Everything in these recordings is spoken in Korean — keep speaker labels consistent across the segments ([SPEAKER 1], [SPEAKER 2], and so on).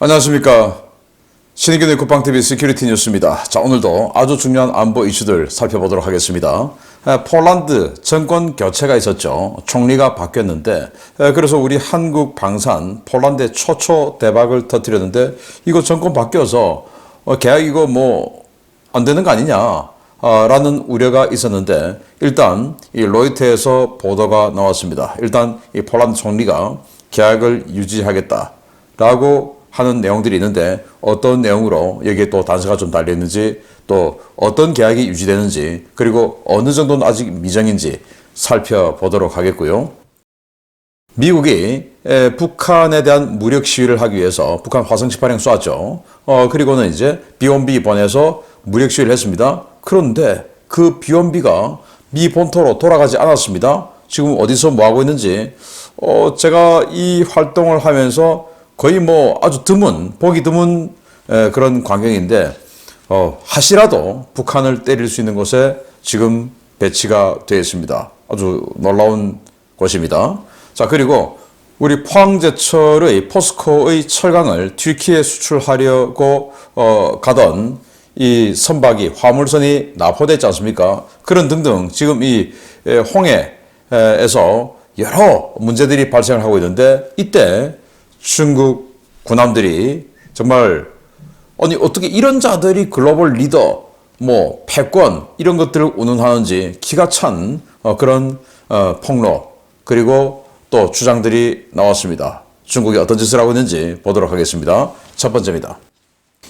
[SPEAKER 1] 안녕하십니까. 신의균의 국방TV 시큐리티 뉴스입니다. 자, 오늘도 아주 중요한 안보 이슈들 살펴보도록 하겠습니다. 에, 폴란드 정권 교체가 있었죠. 총리가 바뀌었는데, 에, 그래서 우리 한국 방산 폴란드의 초초 대박을 터뜨렸는데, 이거 정권 바뀌어서, 어, 계약 이거 뭐, 안 되는 거 아니냐. 아, 라는 우려가 있었는데, 일단, 이 로이터에서 보도가 나왔습니다. 일단, 이 폴란드 총리가 계약을 유지하겠다. 라고 하는 내용들이 있는데 어떤 내용으로 여기에 또 단서가 좀 달려있는지 또 어떤 계약이 유지되는지 그리고 어느 정도는 아직 미정인지 살펴보도록 하겠고요. 미국이 에, 북한에 대한 무력 시위를 하기 위해서 북한 화성 18형 쐈죠. 어, 그리고는 이제 B1B 보내서 무력 시위를 했습니다. 그런데 그 B1B가 미 본토로 돌아가지 않았습니다. 지금 어디서 뭐 하고 있는지 어, 제가 이 활동을 하면서 거의 뭐 아주 드문 보기 드문 에, 그런 광경인데 어, 하시라도 북한을 때릴 수 있는 곳에 지금 배치가 되어 있습니다. 아주 놀라운 곳입니다. 자 그리고 우리 포항제철의 포스코의 철강을 튀르키에 수출하려고 어, 가던 이 선박이 화물선이 납포됐지 않습니까? 그런 등등 지금 이 에, 홍해에서 여러 문제들이 발생을 하고 있는데 이때 중국 군함들이 정말 아니 어떻게 이런 자들이 글로벌 리더 뭐 패권 이런 것들을 운운하는지 기가 찬 어, 그런 어, 폭로 그리고 또 주장들이 나왔습니다. 중국이 어떤 짓을 하고 있는지 보도록 하겠습니다. 첫 번째입니다.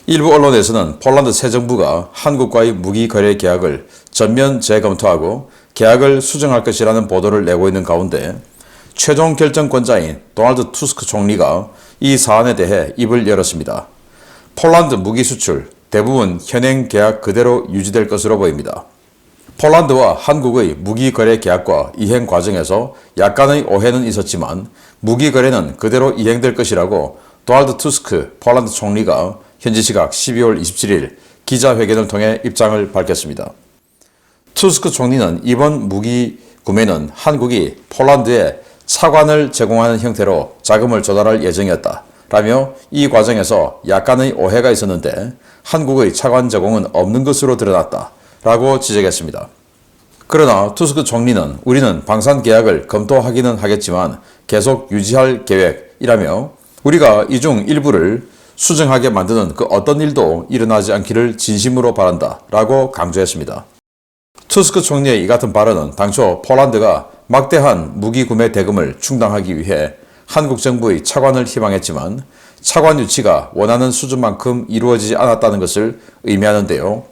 [SPEAKER 1] 일부 언론에서는 폴란드 새 정부가 한국과의 무기 거래 계약을 전면 재검토하고 계약을 수정할 것이라는 보도를 내고 있는 가운데 최종 결정권자인 도널드 투스크 총리가 이 사안에 대해 입을 열었습니다. 폴란드 무기 수출 대부분 현행 계약 그대로 유지될 것으로 보입니다. 폴란드와 한국의 무기 거래 계약과 이행 과정에서 약간의 오해는 있었지만 무기 거래는 그대로 이행될 것이라고 도널드 투스크 폴란드 총리가 현지 시각 12월 27일 기자회견을 통해 입장을 밝혔습니다. 투스크 총리는 이번 무기 구매는 한국이 폴란드에 차관을 제공하는 형태로 자금을 조달할 예정이었다. 라며 이 과정에서 약간의 오해가 있었는데 한국의 차관 제공은 없는 것으로 드러났다. 라고 지적했습니다. 그러나 투스크 총리는 우리는 방산 계약을 검토하기는 하겠지만 계속 유지할 계획이라며 우리가 이 중 일부를 수정하게 만드는 그 어떤 일도 일어나지 않기를 진심으로 바란다. 라고 강조했습니다. 투스크 총리의 이 같은 발언은 당초 폴란드가 막대한 무기 구매 대금을 충당하기 위해 한국 정부의 차관을 희망했지만 차관 유치가 원하는 수준만큼 이루어지지 않았다는 것을 의미하는데요.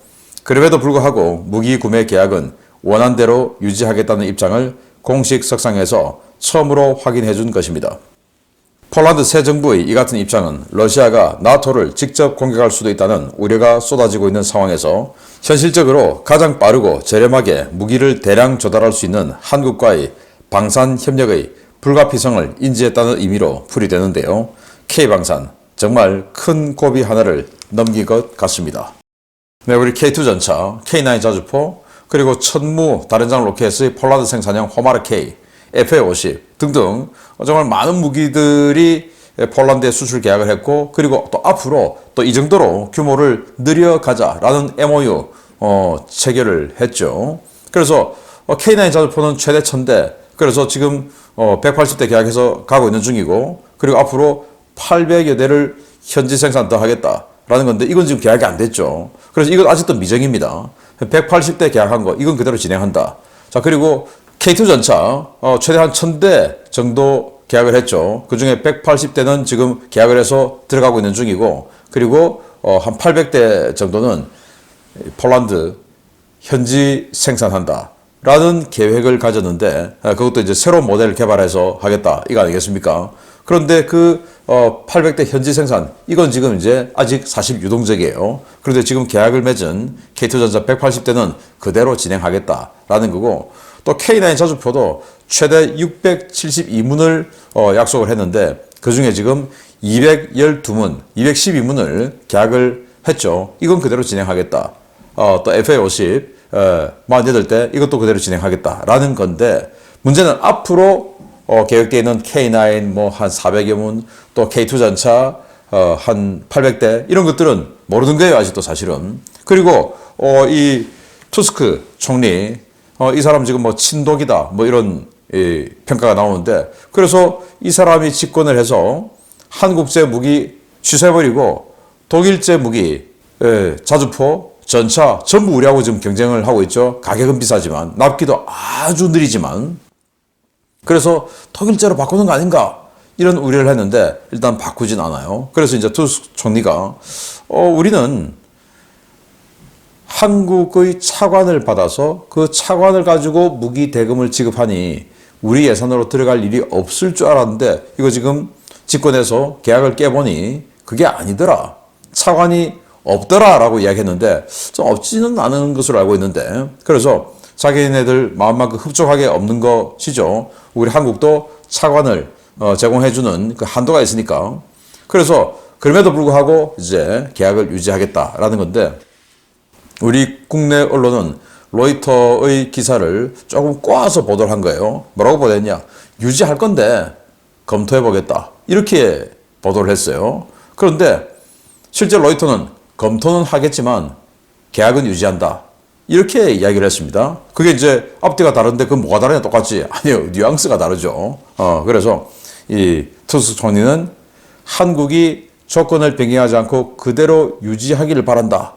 [SPEAKER 1] 그럼에도 불구하고 무기 구매 계약은 원한대로 유지하겠다는 입장을 공식 석상에서 처음으로 확인해 준 것입니다. 폴란드 새 정부의 이 같은 입장은 러시아가 나토를 직접 공격할 수도 있다는 우려가 쏟아지고 있는 상황에서 현실적으로 가장 빠르고 저렴하게 무기를 대량 조달할 수 있는 한국과의 방산 협력의 불가피성을 인지했다는 의미로 풀이되는데요. K방산 정말 큰 고비 하나를 넘긴 것 같습니다. 네, 우리 K2 전차, K9 자주포, 그리고 천무 다른 장 로켓의 폴란드 생산형 호마르 K, FA50 등등 정말 많은 무기들이 폴란드에 수출 계약을 했고 그리고 또 앞으로 또 이 정도로 규모를 늘려가자라는 MOU 어, 체결을 했죠. 그래서 K9 자주포는 최대 1000대 그래서 지금 어, 180대 계약해서 가고 있는 중이고 그리고 앞으로 800여 대를 현지 생산 더 하겠다라는 건데 이건 지금 계약이 안 됐죠. 그래서 이건 아직도 미정입니다. 180대 계약한 거 이건 그대로 진행한다. 자 그리고 K2 전차 어, 최대 한 1000대 정도 계약을 했죠. 그 중에 180대는 지금 계약을 해서 들어가고 있는 중이고 그리고 어, 한 800대 정도는 폴란드 현지 생산한다. 라는 계획을 가졌는데 아, 그것도 이제 새로운 모델을 개발해서 하겠다 이거 아니겠습니까? 그런데 그 어, 800대 현지 생산 이건 지금 이제 아직 사실 유동적이에요. 그런데 지금 계약을 맺은 K2전자 180대는 그대로 진행하겠다라는 거고 또 K9 자주포도 최대 672문을 어, 약속을 했는데 그 중에 지금 212문, 212문을 계약을 했죠. 이건 그대로 진행하겠다. 어, 또 FA50 어, 48대 이것도 그대로 진행하겠다라는 건데 문제는 앞으로 어, 계획되어 있는 K9 뭐 한 400여 문, 또 K2 전차 어, 한 800대 이런 것들은 모르는 거예요 아직도 사실은. 그리고 어, 이 투스크 총리 어, 이 사람 지금 뭐 친독이다 뭐 이런 이 평가가 나오는데 그래서 이 사람이 집권을 해서 한국제 무기 취소해버리고 독일제 무기 예, 자주포 전차 전부 우리하고 지금 경쟁을 하고 있죠. 가격은 비싸지만 납기도 아주 느리지만 그래서 독일제로 바꾸는 거 아닌가 이런 우려를 했는데 일단 바꾸진 않아요. 그래서 이제 투스 총리가 어, 우리는 한국의 차관을 받아서 그 차관을 가지고 무기 대금을 지급하니 우리 예산으로 들어갈 일이 없을 줄 알았는데 이거 지금 집권해서 계약을 깨보니 그게 아니더라. 차관이 없더라라고 이야기했는데 좀 없지는 않은 것으로 알고 있는데 그래서 자기네들 마음만큼 흡족하게 없는 것이죠. 우리 한국도 차관을 어, 제공해주는 그 한도가 있으니까 그래서 그럼에도 불구하고 이제 계약을 유지하겠다라는 건데 우리 국내 언론은 로이터의 기사를 조금 꼬아서 보도를 한 거예요. 뭐라고 보도했냐? 유지할 건데 검토해 보겠다. 이렇게 보도를 했어요. 그런데 실제 로이터는 검토는 하겠지만 계약은 유지한다. 이렇게 이야기를 했습니다. 그게 이제 앞뒤가 다른데 그 뭐가 다르냐 똑같지? 아니요. 뉘앙스가 다르죠. 어, 그래서 이 투스 총리는 한국이 조건을 변경하지 않고 그대로 유지하기를 바란다.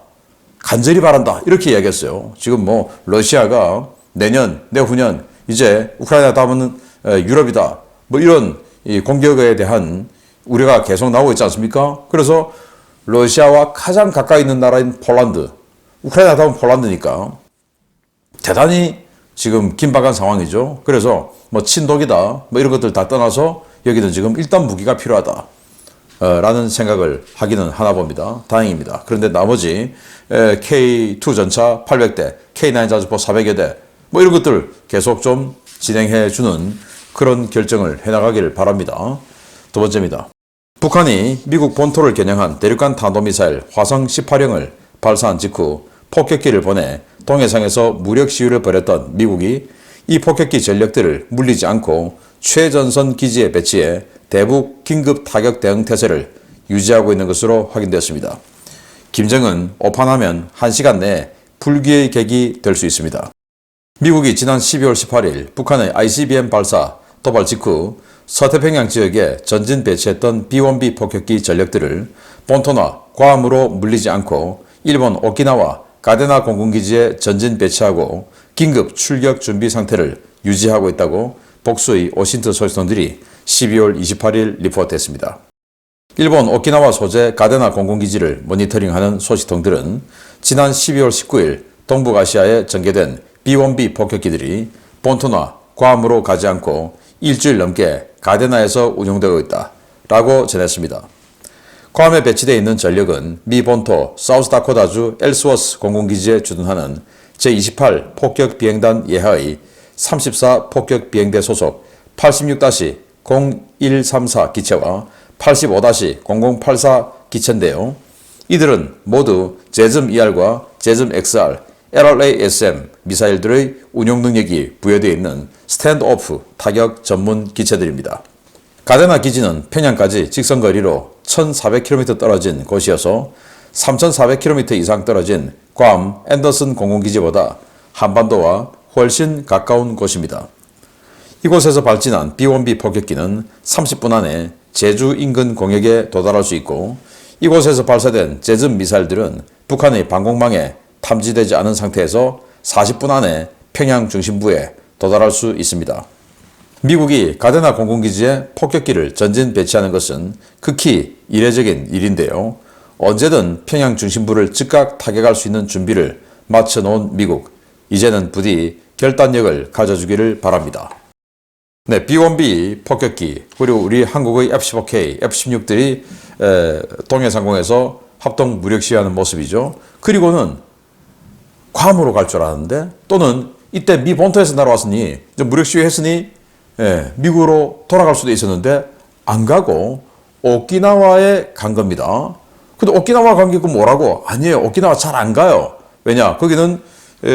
[SPEAKER 1] 간절히 바란다. 이렇게 이야기했어요. 지금 뭐 러시아가 내년, 내후년 이제 우크라이나 다음은 에, 유럽이다. 뭐 이런 이 공격에 대한 우려가 계속 나오고 있지 않습니까? 그래서 러시아와 가장 가까이 있는 나라인 폴란드, 우크라이나 다음 폴란드니까 대단히 지금 긴박한 상황이죠. 그래서 뭐 친독이다, 뭐 이런 것들 다 떠나서 여기는 지금 일단 무기가 필요하다. 어, 라는 생각을 하기는 하나 봅니다. 다행입니다. 그런데 나머지 에, K2 전차 800대, K9 자주포 400여 대, 뭐 이런 것들 계속 좀 진행해 주는 그런 결정을 해나가기를 바랍니다. 두 번째입니다. 북한이 미국 본토를 겨냥한 대륙간 탄도미사일 화성 18형을 발사한 직후 폭격기를 보내 동해상에서 무력 시위를 벌였던 미국이 이 폭격기 전력들을 물리지 않고 최전선 기지에 배치해 대북 긴급 타격 대응 태세를 유지하고 있는 것으로 확인되었습니다. 김정은 오판하면 1시간 내에 불기의 객이 될 수 있습니다. 미국이 지난 12월 18일 북한의 ICBM 발사 도발 직후 서태평양 지역에 전진 배치했던 B-1B 폭격기 전력들을 본토나 괌으로 물리지 않고 일본 오키나와 가데나 공군기지에 전진 배치하고 긴급 출격 준비 상태를 유지하고 있다고 복수의 오신트 소식통들이 12월 28일 리포트했습니다. 일본 오키나와 소재 가데나 공군기지를 모니터링하는 소식통들은 지난 12월 19일 동북아시아에 전개된 B-1B 폭격기들이 본토나 괌으로 가지 않고 일주일 넘게 가데나에서 운용되고 있다. 라고 전했습니다. 괌에 배치되어 있는 전력은 미 본토 사우스다코다주 엘스워스 공군기지에 주둔하는 제28 폭격 비행단 예하의 34 폭격 비행대 소속 86-0134 기체와 85-0084 기체인데요. 이들은 모두 제즘 ER과 제즘 XR, LRASM 미사일들의 운용 능력이 부여되어 있는 스탠드오프 타격 전문 기체들입니다. 가데나 기지는 평양까지 직선 거리로 1,400km 떨어진 곳이어서 3,400km 이상 떨어진 괌 앤더슨 공군기지보다 한반도와 훨씬 가까운 곳입니다. 이곳에서 발진한 B-1B 폭격기는 30분 안에 제주 인근 공역에 도달할 수 있고 이곳에서 발사된 제즘 미사일들은 북한의 방공망에 탐지되지 않은 상태에서 40분 안에 평양 중심부에 도달할 수 있습니다. 미국이 가데나 공군기지에 폭격기를 전진 배치하는 것은 극히 이례적인 일인데요. 언제든 평양 중심부를 즉각 타격할 수 있는 준비를 마쳐놓은 미국. 이제는 부디 결단력을 가져주기를 바랍니다. 네, B-1B 폭격기 그리고 우리 한국의 F-15K, F-16들이 동해상공에서 합동 무력 시위하는 모습이죠. 그리고는 괌으로 갈 줄 알았는데 또는 이때 미 본토에서 날아왔으니 무력 시위했으니 예, 미국으로 돌아갈 수도 있었는데 안 가고 오키나와에 간 겁니다. 근데 오키나와 간 게 뭐라고? 아니에요. 오키나와 잘 안 가요. 왜냐? 거기는 예,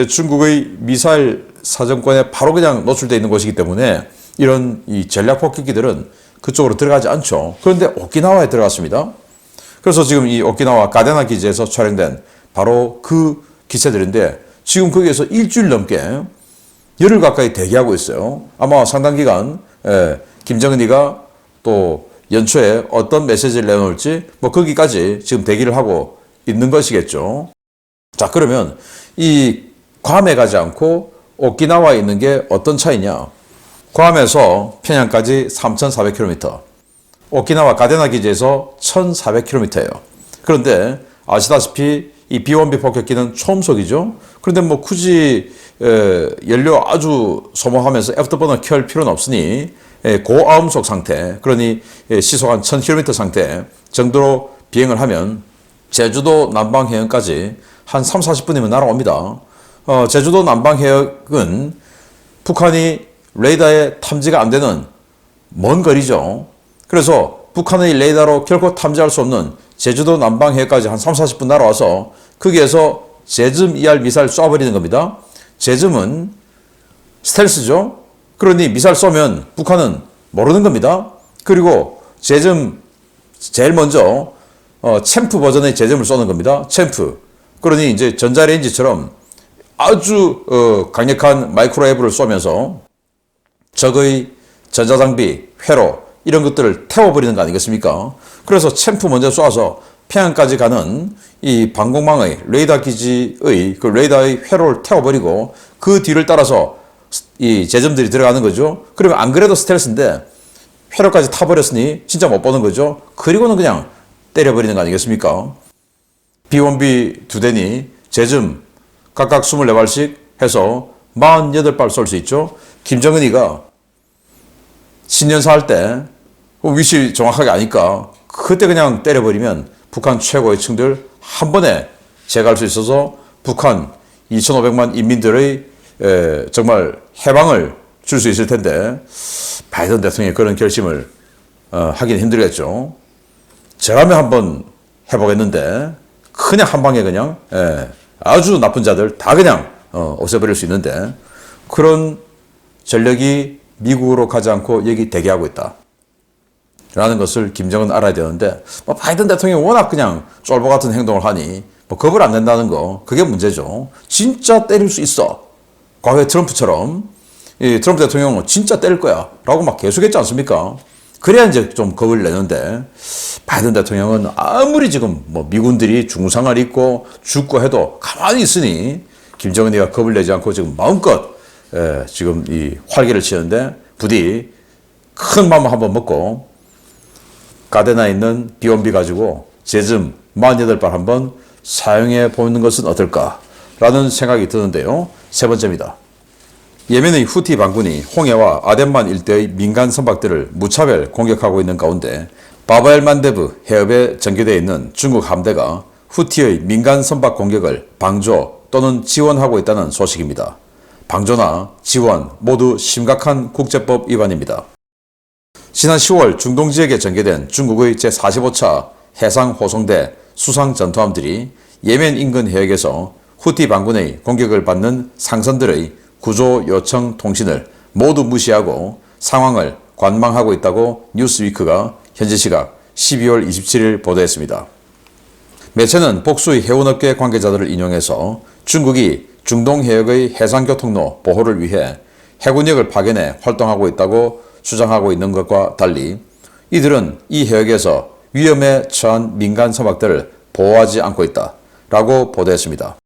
[SPEAKER 1] 중국의 미사일 사정권에 바로 그냥 노출되어 있는 곳이기 때문에 이런 이 전략 폭격기들은 그쪽으로 들어가지 않죠. 그런데 오키나와에 들어갔습니다. 그래서 지금 이 오키나와 가데나 기지에서 촬영된 바로 그 기체들인데 지금 거기에서 일주일 넘게 열흘 가까이 대기하고 있어요. 아마 상당 기간 예, 김정은이가 또 연초에 어떤 메시지를 내놓을지 뭐 거기까지 지금 대기를 하고 있는 것이겠죠. 자 그러면 이 괌에 가지 않고 오키나와에 있는 게 어떤 차이냐? 괌에서 평양까지 3,400km, 오키나와 가데나 기지에서 1,400km예요. 그런데 아시다시피 이 B1B 폭격기는 초음속이죠. 그런데 뭐 굳이 에, 연료 아주 소모하면서 애프터버너 켤 필요는 없으니 에, 고아음속 상태, 그러니 에, 시속 한 1000km 상태 정도로 비행을 하면 제주도 남방해역까지 한 3, 40분이면 날아옵니다. 어, 제주도 남방 해역은 북한이 레이더에 탐지가 안 되는 먼 거리죠. 그래서 북한의 레이더로 결코 탐지할 수 없는 제주도 남방 해역까지 한 3, 40분 날아와서 거기에서 제즘 ER 미사일 쏴버리는 겁니다. 제즘은 스텔스죠. 그러니 미사일 쏘면 북한은 모르는 겁니다. 그리고 제즘 제일 먼저 어, 챔프 버전의 제점을 쏘는 겁니다. 챔프. 그러니 이제 전자레인지처럼 아주 어, 강력한 마이크로웨브를 쏘면서 적의 전자장비, 회로 이런 것들을 태워버리는 거 아니겠습니까? 그래서 챔프 먼저 쏴서 평양까지 가는 이 방공망의 레이더 기지의 그 레이더의 회로를 태워버리고 그 뒤를 따라서 이 제점들이 들어가는 거죠. 그러면 안 그래도 스텔스인데 회로까지 타버렸으니 진짜 못 보는 거죠. 그리고는 그냥 때려버리는 거 아니겠습니까? B1B 두 대니 제점 각각 24발씩 해서 48발 쏠 수 있죠. 김정은이가 신년사 할 때 위치 정확하게 아니까 그때 그냥 때려버리면 북한 최고의 층들 한 번에 제거할 수 있어서 북한 2,500만 인민들의 에, 정말 해방을 줄 수 있을 텐데 바이든 대통령이 그런 결심을 어, 하긴 힘들겠죠. 저라면 한번 해보겠는데 그냥 한 방에 그냥 예, 아주 나쁜 자들 다 그냥 어, 없애버릴 수 있는데 그런 전력이 미국으로 가지 않고 여기 대기하고 있다. 라는 것을 김정은 알아야 되는데 뭐 바이든 대통령이 워낙 그냥 쫄보 같은 행동을 하니 뭐 겁을 안 낸다는 거 그게 문제죠. 진짜 때릴 수 있어. 과거에 트럼프처럼 이 트럼프 대통령은 진짜 때릴 거야 라고 막 계속했지 않습니까? 그래야 이제 좀 겁을 내는데 바이든 대통령은 아무리 지금 뭐 미군들이 중상을 입고 죽고 해도 가만히 있으니 김정은이가 겁을 내지 않고 지금 마음껏 에, 지금 이 활기를 치는데 부디 큰 마음 한번 먹고 가데나에 있는 비원비 가지고 제즘 48발 한번 사용해 보는 것은 어떨까라는 생각이 드는데요. 세 번째입니다. 예멘의 후티 반군이 홍해와 아덴만 일대의 민간 선박들을 무차별 공격하고 있는 가운데 바바엘 만데브 해협에 전개되어 있는 중국 함대가 후티의 민간 선박 공격을 방조 또는 지원하고 있다는 소식입니다. 방조나 지원 모두 심각한 국제법 위반입니다. 지난 10월 중동 지역에 전개된 중국의 제45차 해상 호송대 수상 전투함들이 예멘 인근 해역에서 후티 반군의 공격을 받는 상선들의 구조 요청 통신을 모두 무시하고 상황을 관망하고 있다고 뉴스위크가 현지 시각 12월 27일 보도했습니다. 매체는 복수의 해운업계 관계자들을 인용해서 중국이 중동 해역의 해상교통로 보호를 위해 해군력을 파견해 활동하고 있다고 주장하고 있는 것과 달리 이들은 이 해역에서 위험에 처한 민간 선박들을 보호하지 않고 있다 라고 보도했습니다.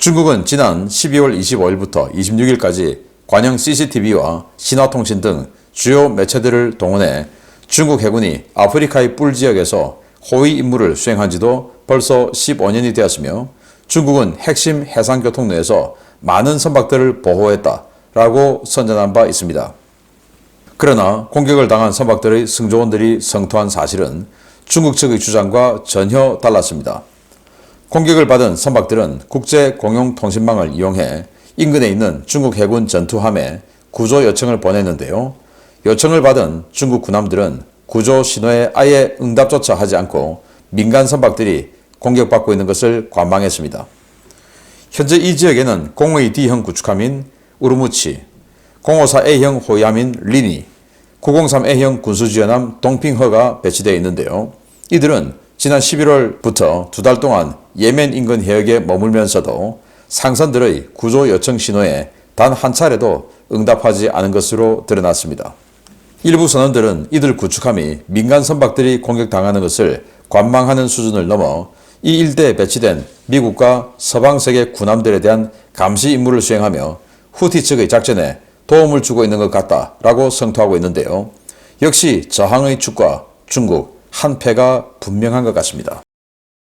[SPEAKER 1] 중국은 지난 12월 25일부터 26일까지 관영 CCTV와 신화통신 등 주요 매체들을 동원해 중국 해군이 아프리카의 뿔 지역에서 호위 임무를 수행한 지도 벌써 15년이 되었으며 중국은 핵심 해상교통로에서 많은 선박들을 보호했다라고 선전한 바 있습니다. 그러나 공격을 당한 선박들의 승조원들이 성토한 사실은 중국 측의 주장과 전혀 달랐습니다. 공격을 받은 선박들은 국제 공용 통신망을 이용해 인근에 있는 중국 해군 전투함에 구조 요청을 보냈는데요. 요청을 받은 중국 군함들은 구조 신호에 아예 응답조차 하지 않고 민간 선박들이 공격받고 있는 것을 관망했습니다. 현재 이 지역에는 공의 D형 구축함인 우르무치, 054A형 호위함인 리니, 903A형 군수지연함 동핑허가 배치되어 있는데요. 이들은 지난 11월부터 두 달 동안 예멘 인근 해역에 머물면서도 상선들의 구조 요청 신호에 단 한 차례도 응답하지 않은 것으로 드러났습니다. 일부 선원들은 이들 구축함이 민간 선박들이 공격당하는 것을 관망하는 수준을 넘어 이 일대에 배치된 미국과 서방 세계 군함들에 대한 감시 임무를 수행하며 후티 측의 작전에 도움을 주고 있는 것 같다라고 성토하고 있는데요. 역시 저항의 축과 중국 한 패가 분명한 것 같습니다.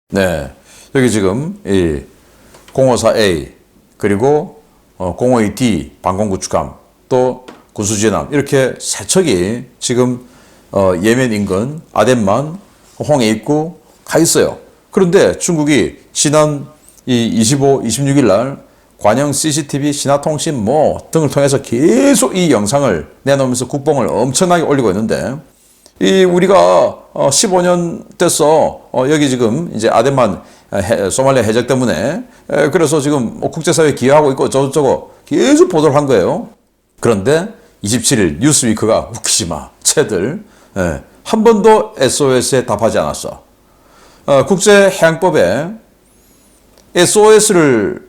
[SPEAKER 1] 네, 여기 지금 이 054A 그리고 어, 052D 방공구축함 또 군수진함 이렇게 세 척이 지금 어, 예멘 인근 아덴만 홍해 입구 가 있어요. 그런데 중국이 지난 이 25, 26일 날 관영 CCTV, 신화통신 뭐 등을 통해서 계속 이 영상을 내놓으면서 국뽕을 엄청나게 올리고 있는데 이 우리가 어 15년 됐어 어 여기 지금 이제 아덴만 해, 소말리아 해적 때문에 에, 그래서 지금 뭐 국제사회에 기여하고 있고 저저거 계속 보도를 한 거예요. 그런데 27일 뉴스위크가 웃기지 마 채들 예, 한 번도 SOS에 답하지 않았어. 어, 국제해양법에 SOS를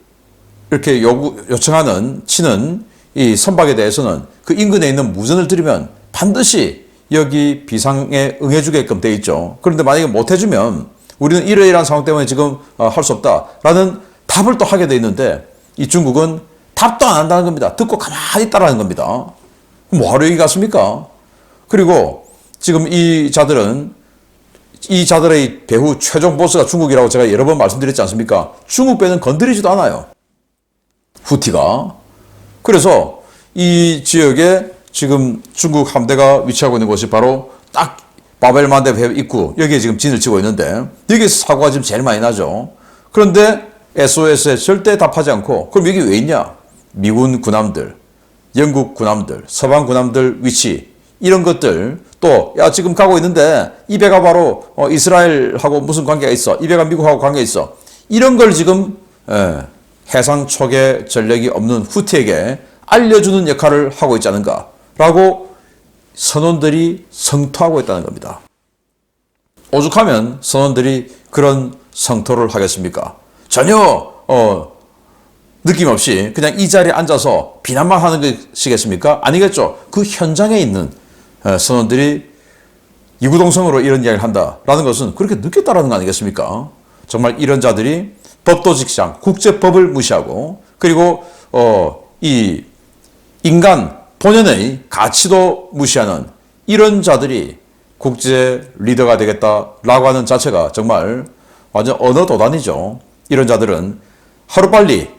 [SPEAKER 1] 이렇게 요구, 요청하는 치는 이 선박에 대해서는 그 인근에 있는 무전을 들으면 반드시 여기 비상에 응해주게끔 돼 있죠. 그런데 만약에 못 해주면 우리는 이러이러한 상황 때문에 지금 어, 할수 없다라는 답을 또 하게 돼 있는데 이 중국은 답도 안 한다는 겁니다. 듣고 가만히 따라하는 겁니다. 뭐하러 여기 갔습니까? 그리고 지금 이 자들은 이 자들의 배후 최종 보스가 중국이라고 제가 여러 번 말씀드렸지 않습니까? 중국 배는 건드리지도 않아요. 후티가. 그래서 이 지역에 지금 중국 함대가 위치하고 있는 곳이 바로 딱 바벨만대 배 입구 여기에 지금 진을 치고 있는데 여기서 사고가 지금 제일 많이 나죠. 그런데 SOS에 절대 답하지 않고 그럼 여기 왜 있냐? 미군 군함들, 영국 군함들, 서방 군함들 위치 이런 것들 또 야 지금 가고 있는데 이 배가 바로 어, 이스라엘하고 무슨 관계가 있어? 이 배가 미국하고 관계 있어? 이런 걸 지금 예, 해상 초계 전력이 없는 후티에게 알려주는 역할을 하고 있지 않은가 라고 선원들이 성토하고 있다는 겁니다. 오죽하면 선원들이 그런 성토를 하겠습니까? 전혀 어, 느낌 없이 그냥 이 자리에 앉아서 비난만 하는 것이겠습니까? 아니겠죠. 그 현장에 있는 어, 선원들이 이구동성으로 이런 이야기를 한다라는 것은 그렇게 느꼈다라는 거 아니겠습니까? 정말 이런 자들이 법도 직상 국제법을 무시하고 그리고 어, 이 인간 본연의 가치도 무시하는 이런 자들이 국제 리더가 되겠다라고 하는 자체가 정말 완전 언어 도단이죠. 이런 자들은 하루빨리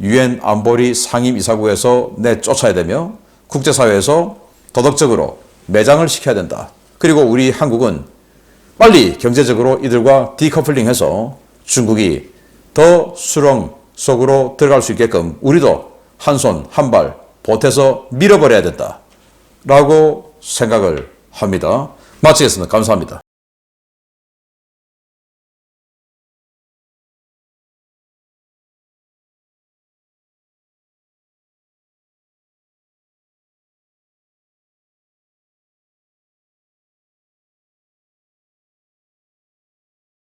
[SPEAKER 1] 유엔 안보리 상임이사국에서 내쫓아야 되며 국제사회에서 도덕적으로 매장을 시켜야 된다. 그리고 우리 한국은 빨리 경제적으로 이들과 디커플링해서 중국이 더 수렁 속으로 들어갈 수 있게끔 우리도 한 손 한 발 보태서 밀어버려야 된다. 라고 생각을 합니다. 마치겠습니다. 감사합니다.